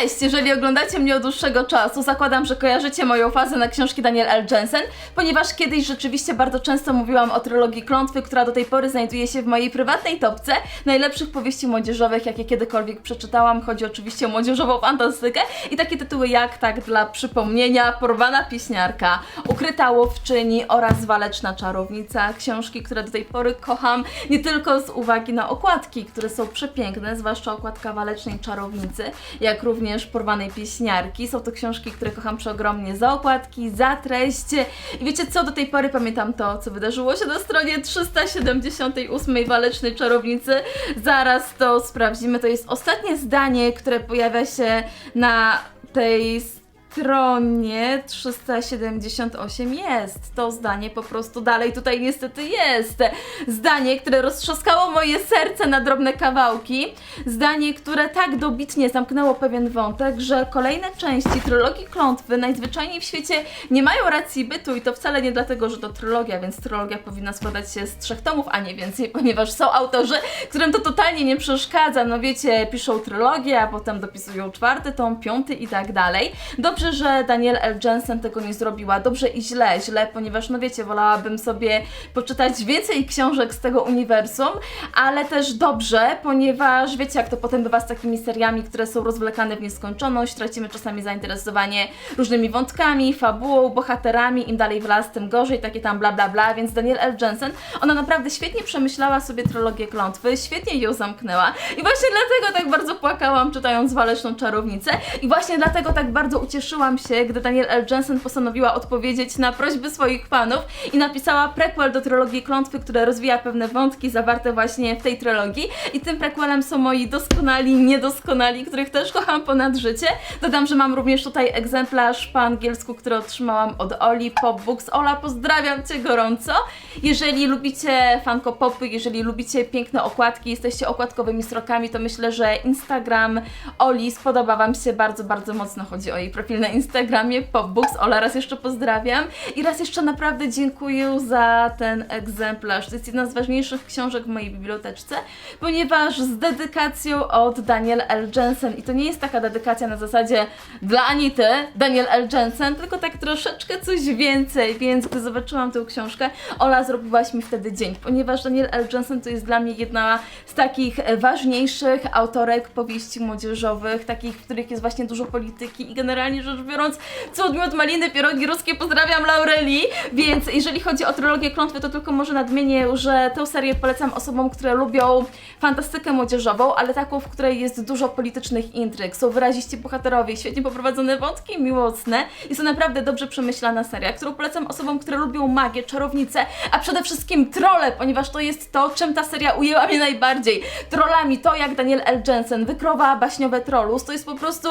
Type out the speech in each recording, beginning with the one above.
Cześć! Jeżeli oglądacie mnie od dłuższego czasu, zakładam, że kojarzycie moją fazę na książki Daniel L. Jensen, ponieważ kiedyś rzeczywiście bardzo często mówiłam o trylogii Klątwy, która do tej pory znajduje się w mojej prywatnej topce najlepszych powieści młodzieżowych, jakie kiedykolwiek przeczytałam. Chodzi oczywiście o młodzieżową fantastykę i takie tytuły jak, tak dla przypomnienia, Porwana pieśniarka, Ukryta łowczyni oraz Waleczna czarownica. Książki, które do tej pory kocham nie tylko z uwagi na okładki, które są przepiękne, zwłaszcza okładka Walecznej czarownicy, jak również Porwanej pieśniarki. Są to książki, które kocham przeogromnie za okładki, za treść. I wiecie co, do tej pory pamiętam to, co wydarzyło się na stronie 378 Walecznej czarownicy. Zaraz to sprawdzimy. To jest ostatnie zdanie, które pojawia się na tej stronie 378 jest. To zdanie po prostu dalej tutaj niestety jest. Zdanie, które roztrzaskało moje serce na drobne kawałki. Zdanie, które tak dobitnie zamknęło pewien wątek, że kolejne części trylogii klątwy najzwyczajniej w świecie nie mają racji bytu i to wcale nie dlatego, że to trylogia, więc trylogia powinna składać się z trzech tomów, a nie więcej, ponieważ są autorzy, którym to totalnie nie przeszkadza. No wiecie, piszą trylogię, a potem dopisują czwarty tom, piąty i tak dalej. Dobrze, że Daniel L. Jensen tego nie zrobiła. Dobrze i źle. Źle, ponieważ no wiecie, wolałabym sobie poczytać więcej książek z tego uniwersum, ale też dobrze, ponieważ wiecie, jak to potem bywa z takimi seriami, które są rozwlekane w nieskończoność, tracimy czasami zainteresowanie różnymi wątkami, fabułą, bohaterami, im dalej w las, tym gorzej, takie tam bla bla bla, więc Daniel L. Jensen, ona naprawdę świetnie przemyślała sobie trylogię klątwy, świetnie ją zamknęła i właśnie dlatego tak bardzo płakałam czytając Waleczną Czarownicę i właśnie dlatego tak bardzo ucieszyłam się, gdy Daniel L. Jensen postanowiła odpowiedzieć na prośby swoich fanów i napisała prequel do trylogii klątwy, które rozwija pewne wątki zawarte właśnie w tej trylogii i tym prequelem są moi doskonali, niedoskonali, których też kocham ponad życie. Dodam, że mam również tutaj egzemplarz po angielsku, który otrzymałam od Oli Pop Books. Ola, pozdrawiam Cię gorąco. Jeżeli lubicie fanko popy, jeżeli lubicie piękne okładki, jesteście okładkowymi srokami, to myślę, że Instagram Oli spodoba Wam się bardzo, bardzo mocno. Chodzi o jej profil na Instagramie Pop Books. Ola, raz jeszcze pozdrawiam i raz jeszcze naprawdę dziękuję za ten egzemplarz. To jest jedna z ważniejszych książek w mojej biblioteczce, ponieważ z dedykacją od Daniel L. Jensen i to nie jest taka dedykacja na zasadzie dla Anity, Daniel L. Jensen, tylko tak troszeczkę coś więcej, więc gdy zobaczyłam tę książkę, Ola zrobiłaś mi wtedy dzień, ponieważ Daniel L. Jensen to jest dla mnie jedna z takich ważniejszych autorek powieści młodzieżowych, takich, w których jest właśnie dużo polityki i generalnie rzecz biorąc cud, maliny, pierogi ruskie, pozdrawiam Laureli, więc jeżeli chodzi o trylogię klątwy, to tylko może nadmienię, że tę serię polecam osobom, które lubią fantastykę młodzieżową, ale taką, w której jest dużo politycznych intryg, są wyraziści bohaterowie, świetnie poprowadzone wątki miłosne, jest to naprawdę dobrze przemyślana seria, którą polecam osobom, które lubią magię, czarownice, a przede wszystkim trolle, ponieważ to jest to, czym ta seria ujęła mnie najbardziej. Trollami, to jak Daniel L. Jensen wykrowa baśniowe trollus, to jest po prostu,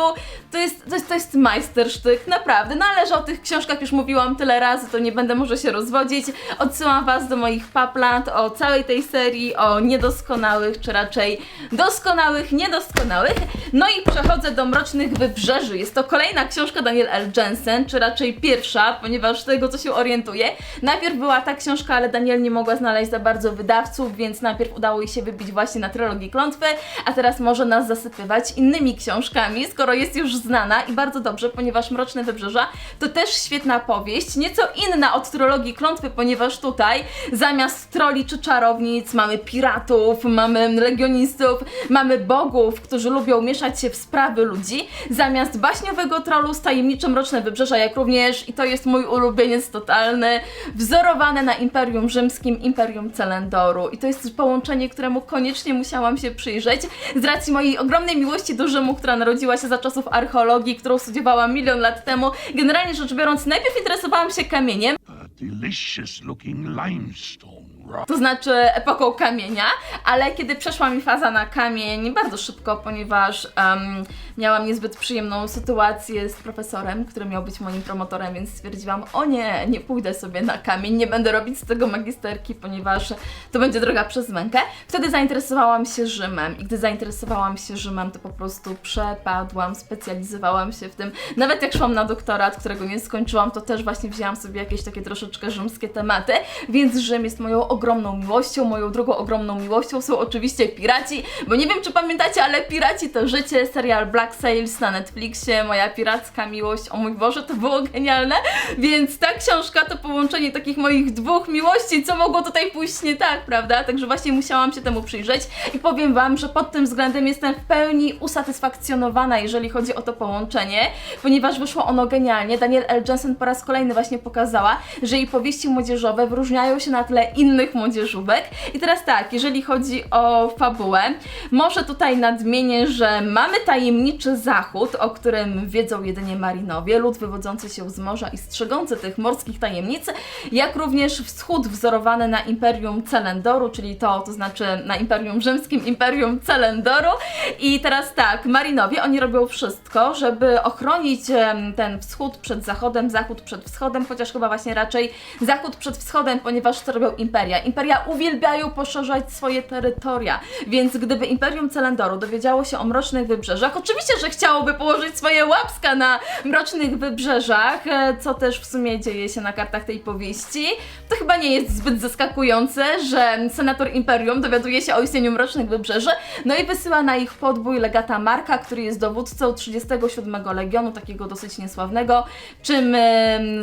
to jest, to jest, to jest majstersztyk, naprawdę. No ale że o tych książkach już mówiłam tyle razy, to nie będę może się rozwodzić. Odsyłam Was do moich paplant o całej tej serii, o niedoskonałych, czy raczej doskonałych, niedoskonałych. No i przechodzę do Mrocznych Wybrzeży. Jest to kolejna książka Daniel L. Jensen, czy raczej pierwsza, ponieważ tego co się orientuję. Najpierw była ta książka, ale Daniel nie mogła znaleźć za bardzo wydawców, więc najpierw udało jej się wybić właśnie na trylogii klątwy, a teraz może nas zasypywać innymi książkami, skoro jest już znana i bardzo dobrze, ponieważ Mroczne Wybrzeża to też świetna powieść, nieco inna od trylogii klątwy, ponieważ tutaj zamiast troli czy czarownic mamy piratów, mamy legionistów, mamy bogów, którzy lubią mieszać się w sprawy ludzi, zamiast baśniowego trollu z tajemniczym Mroczne Wybrzeża, jak również, i to jest mój ulubieniec totalny, wzorowane na Imperium Rzymskim, Imperium Celendoru. I to jest połączenie, któremu koniecznie musiałam się przyjrzeć, z racji mojej ogromnej miłości do Rzymu, która narodziła się za czasów archeologii, którą studiowałam milion lat temu. Generalnie rzecz biorąc, najpierw interesowałam się kamieniem, a delicious looking limestone. To znaczy epoką kamienia, ale kiedy przeszła mi faza na kamień bardzo szybko, ponieważ em, miałam niezbyt przyjemną sytuację z profesorem, który miał być moim promotorem, więc stwierdziłam, o nie, nie pójdę sobie na kamień, nie będę robić z tego magisterki, ponieważ to będzie droga przez mękę. Wtedy zainteresowałam się Rzymem i gdy zainteresowałam się Rzymem, to po prostu przepadłam, specjalizowałam się w tym. Nawet jak szłam na doktorat, którego nie skończyłam, to też właśnie wzięłam sobie jakieś takie troszeczkę rzymskie tematy, więc Rzym jest moją ogromną miłością. Moją drugą ogromną miłością są oczywiście piraci, bo nie wiem czy pamiętacie, ale Piraci to życie, serial Black Sails na Netflixie, moja piracka miłość, o mój Boże, to było genialne, więc ta książka to połączenie takich moich dwóch miłości, co mogło tutaj pójść nie tak, prawda? Także właśnie musiałam się temu przyjrzeć i powiem Wam, że pod tym względem jestem w pełni usatysfakcjonowana, jeżeli chodzi o to połączenie, ponieważ wyszło ono genialnie. Daniel L. Jensen po raz kolejny właśnie pokazała, że jej powieści młodzieżowe wyróżniają się na tle innych młodzieżówek. I teraz tak, jeżeli chodzi o fabułę, może tutaj nadmienię, że mamy tajemniczy zachód, o którym wiedzą jedynie marinowie, lud wywodzący się z morza i strzegący tych morskich tajemnic, jak również wschód wzorowany na Imperium Celendoru, czyli to, to znaczy na Imperium Rzymskim, Imperium Celendoru. I teraz tak, marinowie, oni robią wszystko, żeby ochronić ten wschód przed zachodem, zachód przed wschodem, chociaż chyba właśnie raczej zachód przed wschodem, ponieważ to robią imperia. Imperia uwielbiają poszerzać swoje terytoria, więc gdyby Imperium Celendoru dowiedziało się o mrocznych wybrzeżach, oczywiście, że chciałoby położyć swoje łapska na mrocznych wybrzeżach, e, co też w sumie dzieje się na kartach tej powieści, to chyba nie jest zbyt zaskakujące, że senator Imperium dowiaduje się o istnieniu mrocznych wybrzeży, no i wysyła na ich podbój legata Marka, który jest dowódcą 37 Legionu, takiego dosyć niesławnego, czym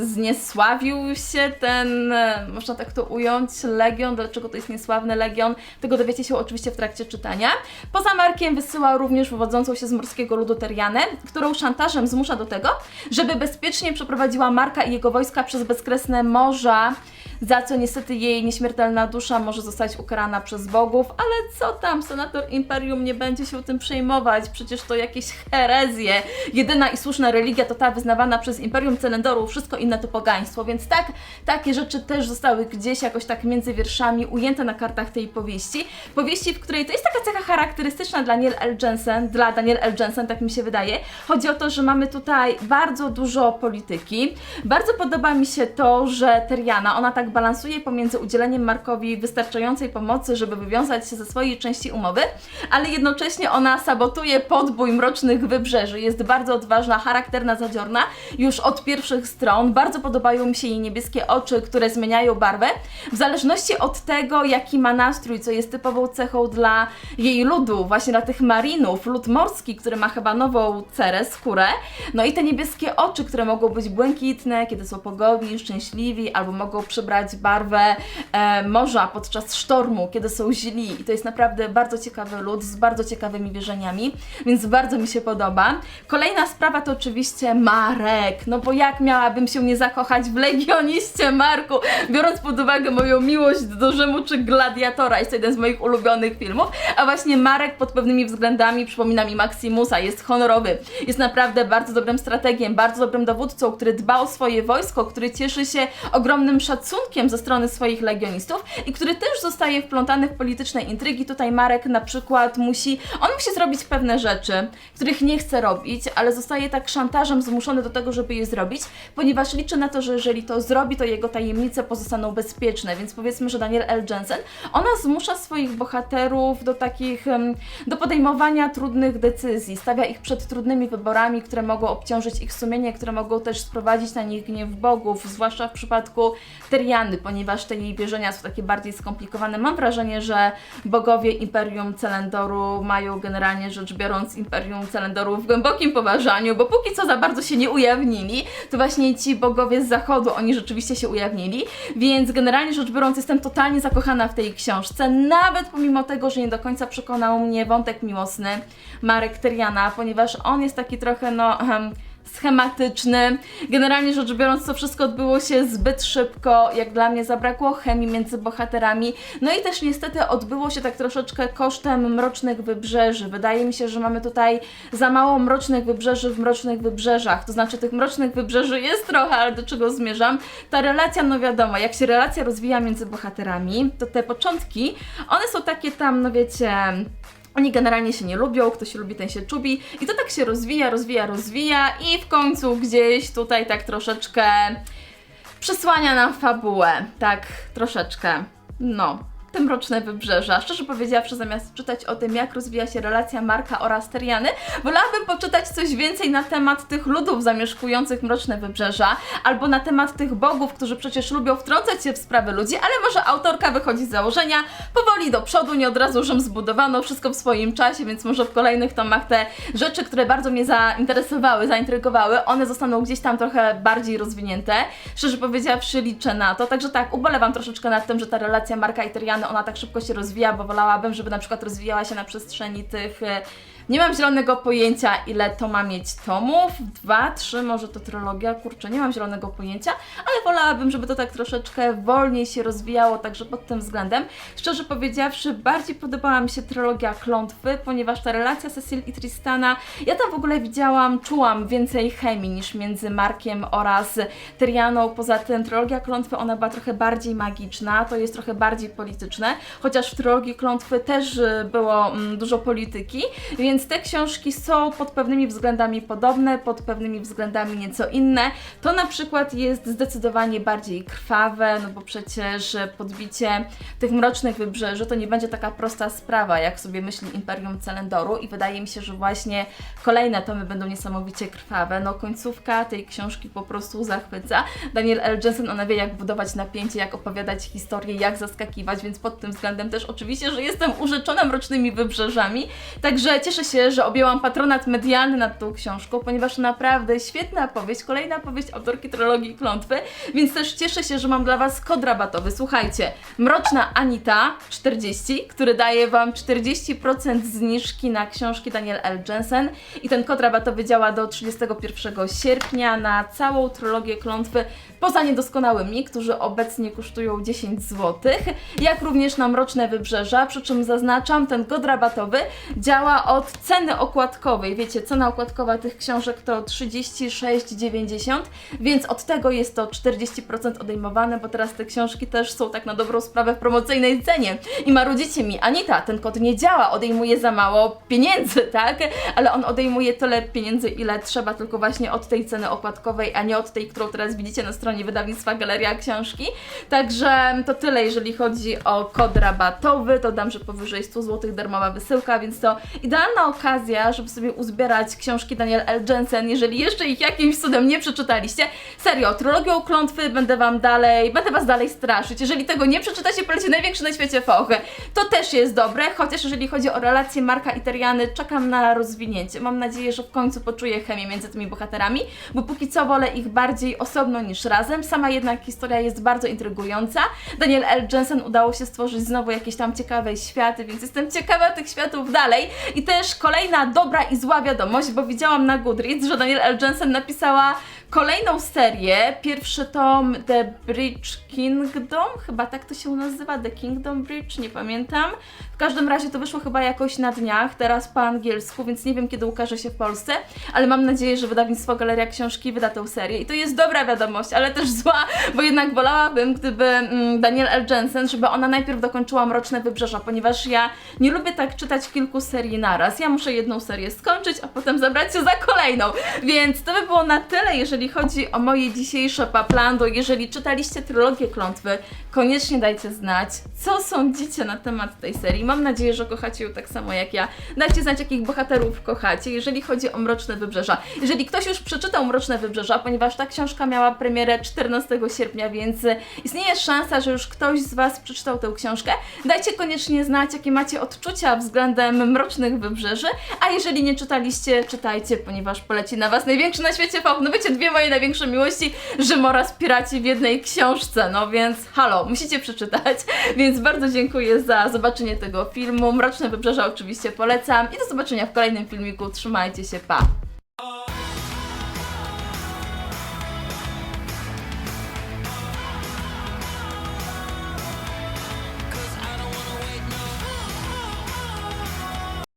zniesławił się ten, e, można tak to ująć, legion, dlaczego to jest niesławny legion, tego dowiecie się oczywiście w trakcie czytania. Poza Markiem wysyła również wywodzącą się z morskiego ludu Terianę, którą szantażem zmusza do tego, żeby bezpiecznie przeprowadziła Marka i jego wojska przez bezkresne morza, za co niestety jej nieśmiertelna dusza może zostać ukarana przez bogów, ale co tam, senator Imperium nie będzie się tym przejmować, przecież to jakieś herezje. Jedyna i słuszna religia to ta wyznawana przez Imperium Celendoru, wszystko inne to pogaństwo, więc tak, takie rzeczy też zostały gdzieś jakoś tak między wierszami ujęte na kartach tej powieści. Powieści, w której to jest taka cecha charakterystyczna dla Daniel L. Jensen, dla Daniel L. Jensen, tak mi się wydaje. Chodzi o to, że mamy tutaj bardzo dużo polityki. Bardzo podoba mi się to, że Teriana, ona tak balansuje pomiędzy udzieleniem Markowi wystarczającej pomocy, żeby wywiązać się ze swojej części umowy, ale jednocześnie ona sabotuje podbój mrocznych wybrzeży. Jest bardzo odważna, charakterna, zadziorna już od pierwszych stron. Bardzo podobają mi się jej niebieskie oczy, które zmieniają barwę w zależności od tego, jaki ma nastrój, co jest typową cechą dla jej ludu, właśnie dla tych marinów. Lud morski, który ma chyba nową cerę, skórę. No i te niebieskie oczy, które mogą być błękitne, kiedy są pogodni, szczęśliwi, albo mogą przybrać barwę e, morza podczas sztormu, kiedy są źli. I to jest naprawdę bardzo ciekawy lud z bardzo ciekawymi wierzeniami, więc bardzo mi się podoba. Kolejna sprawa to oczywiście Marek. No bo jak miałabym się nie zakochać w legioniście Marku, biorąc pod uwagę moją miłość do Rzymu czy Gladiatora, jest to jeden z moich ulubionych filmów, a właśnie Marek pod pewnymi względami przypomina mi Maximusa, jest honorowy, jest naprawdę bardzo dobrym strategiem, bardzo dobrym dowódcą, który dba o swoje wojsko, który cieszy się ogromnym szacunkiem ze strony swoich legionistów i który też zostaje wplątany w polityczne intrygi. Tutaj Marek na przykład musi, on musi zrobić pewne rzeczy, których nie chce robić, ale zostaje tak szantażem zmuszony do tego, żeby je zrobić, ponieważ liczy na to, że jeżeli to zrobi, to jego tajemnice pozostaną bezpieczne, więc powiedzmy, że Daniel L. Jensen, ona zmusza swoich bohaterów do takich, do podejmowania trudnych decyzji, stawia ich przed trudnymi wyborami, które mogą obciążyć ich sumienie, które mogą też sprowadzić na nich gniew bogów, zwłaszcza w przypadku Ponieważ te jej wierzenia są takie bardziej skomplikowane. Mam wrażenie, że bogowie Imperium Celendoru mają generalnie rzecz biorąc Imperium Celendoru w głębokim poważaniu, bo póki co za bardzo się nie ujawnili, to właśnie ci bogowie z zachodu, oni rzeczywiście się ujawnili, więc generalnie rzecz biorąc jestem totalnie zakochana w tej książce, nawet pomimo tego, że nie do końca przekonał mnie wątek miłosny Marek Teriana, ponieważ on jest taki trochę, no... schematyczny. Generalnie rzecz biorąc, to wszystko odbyło się zbyt szybko. Jak dla mnie zabrakło chemii między bohaterami. No i też niestety odbyło się tak troszeczkę kosztem mrocznych wybrzeży. Wydaje mi się, że mamy tutaj za mało mrocznych wybrzeży w mrocznych wybrzeżach. To znaczy tych mrocznych wybrzeży jest trochę, ale do czego zmierzam? Ta relacja, no wiadomo, jak się relacja rozwija między bohaterami, to te początki, one są takie tam, no wiecie, oni generalnie się nie lubią, kto się lubi, ten się czubi. I to tak się rozwija, rozwija, rozwija i w końcu gdzieś tutaj tak troszeczkę przesłania nam fabułę. Tak, troszeczkę. No. Te mroczne wybrzeża. Szczerze powiedziawszy, zamiast czytać o tym, jak rozwija się relacja Marka oraz Tyriany, wolałabym poczytać coś więcej na temat tych ludów zamieszkujących mroczne wybrzeża, albo na temat tych bogów, którzy przecież lubią wtrącać się w sprawy ludzi, ale może autorka wychodzi z założenia, powoli do przodu, nie od razu Rzym zbudowano, wszystko w swoim czasie, więc może w kolejnych tomach te rzeczy, które bardzo mnie zainteresowały, zaintrygowały, one zostaną gdzieś tam trochę bardziej rozwinięte. Szczerze powiedziawszy, liczę na to. Także tak, ubolewam troszeczkę nad tym, że ta relacja Marka i Tyriany, ona tak szybko się rozwija, bo wolałabym, żeby na przykład rozwijała się na przestrzeni tych. Nie mam zielonego pojęcia, ile to ma mieć tomów. Dwa, trzy, może to trylogia, kurczę, nie mam zielonego pojęcia, ale wolałabym, żeby to tak troszeczkę wolniej się rozwijało, także pod tym względem. Szczerze powiedziawszy, bardziej podobała mi się trylogia Klątwy, ponieważ ta relacja Cecil i Tristana, ja tam w ogóle widziałam, czułam więcej chemii niż między Markiem oraz Tyrianą. Poza tym trylogia Klątwy, ona była trochę bardziej magiczna, to jest trochę bardziej polityczne, chociaż w trylogii Klątwy też y, było mm, dużo polityki, więc te książki są pod pewnymi względami podobne, pod pewnymi względami nieco inne. To na przykład jest zdecydowanie bardziej krwawe, no bo przecież podbicie tych mrocznych wybrzeży to nie będzie taka prosta sprawa, jak sobie myśli Imperium Celendoru i wydaje mi się, że właśnie kolejne tomy będą niesamowicie krwawe. No końcówka tej książki po prostu zachwyca. Daniel L. Jensen, ona wie jak budować napięcie, jak opowiadać historię, jak zaskakiwać, więc pod tym względem też oczywiście, że jestem urzeczona mrocznymi wybrzeżami. Także cieszę się, że objęłam patronat medialny nad tą książką, ponieważ naprawdę świetna powieść, kolejna powieść autorki trylogii Klątwy, więc też cieszę się, że mam dla Was kod rabatowy. Słuchajcie, Mroczna Anita 40, który daje Wam 40% zniżki na książki Daniel L. Jensen i ten kod rabatowy działa do 31 sierpnia na całą trylogię Klątwy, poza niedoskonałymi, którzy obecnie kosztują 10 zł, jak również na Mroczne Wybrzeża, przy czym zaznaczam, ten kod rabatowy działa od ceny okładkowej. Wiecie, cena okładkowa tych książek to 36,90, więc od tego jest to 40% odejmowane, bo teraz te książki też są tak na dobrą sprawę w promocyjnej cenie. I marudzicie mi, Anita, ten kod nie działa, odejmuje za mało pieniędzy, tak? Ale on odejmuje tyle pieniędzy, ile trzeba, tylko właśnie od tej ceny okładkowej, a nie od tej, którą teraz widzicie na stronie wydawnictwa Galeria Książki. Także to tyle, jeżeli chodzi o kod rabatowy, to dam, że powyżej 100 zł darmowa wysyłka, więc to idealna okazja, żeby sobie uzbierać książki Daniel L. Jensen, jeżeli jeszcze ich jakimś cudem nie przeczytaliście. Serio, trylogią klątwy będę wam dalej, będę was dalej straszyć. Jeżeli tego nie przeczytacie, poleci największy na świecie foch. To też jest dobre, chociaż jeżeli chodzi o relacje Marka i Teriany, czekam na rozwinięcie. Mam nadzieję, że w końcu poczuję chemię między tymi bohaterami, bo póki co wolę ich bardziej osobno niż razem. Sama jednak historia jest bardzo intrygująca. Daniel L. Jensen udało się stworzyć znowu jakieś tam ciekawe światy, więc jestem ciekawa tych światów dalej. I też kolejna dobra i zła wiadomość, bo widziałam na Goodreads, że Daniel L. Jensen napisała kolejną serię. Pierwszy tom The Bridge Kingdom, chyba tak to się nazywa, The Kingdom Bridge, nie pamiętam. W każdym razie to wyszło chyba jakoś na dniach, teraz po angielsku, więc nie wiem kiedy ukaże się w Polsce, ale mam nadzieję, że wydawnictwo Galeria Książki wyda tę serię. I to jest dobra wiadomość, ale też zła, bo jednak wolałabym, gdyby mm, Daniel L. Jensen, żeby ona najpierw dokończyła Mroczne Wybrzeża, ponieważ ja nie lubię tak czytać kilku serii naraz. Ja muszę jedną serię skończyć, a potem zabrać się za kolejną. Więc to by było na tyle, jeżeli chodzi o moje dzisiejsze paplando. Jeżeli czytaliście trylogię Klątwy, koniecznie dajcie znać, co sądzicie na temat tej serii. Mam nadzieję, że kochacie ją tak samo jak ja. Dajcie znać, jakich bohaterów kochacie, jeżeli chodzi o Mroczne Wybrzeża. Jeżeli ktoś już przeczytał Mroczne Wybrzeża, ponieważ ta książka miała premierę 14 sierpnia, więc istnieje szansa, że już ktoś z Was przeczytał tę książkę. Dajcie koniecznie znać, jakie macie odczucia względem Mrocznych Wybrzeży, a jeżeli nie czytaliście, czytajcie, ponieważ poleci na Was największy na świecie fałd. No wiecie, dwie moje największe miłości, Rzym oraz Piraci w jednej książce, no więc halo, musicie przeczytać, więc bardzo dziękuję za zobaczenie tego filmu. Mroczne Wybrzeża oczywiście polecam i do zobaczenia w kolejnym filmiku. Trzymajcie się, pa!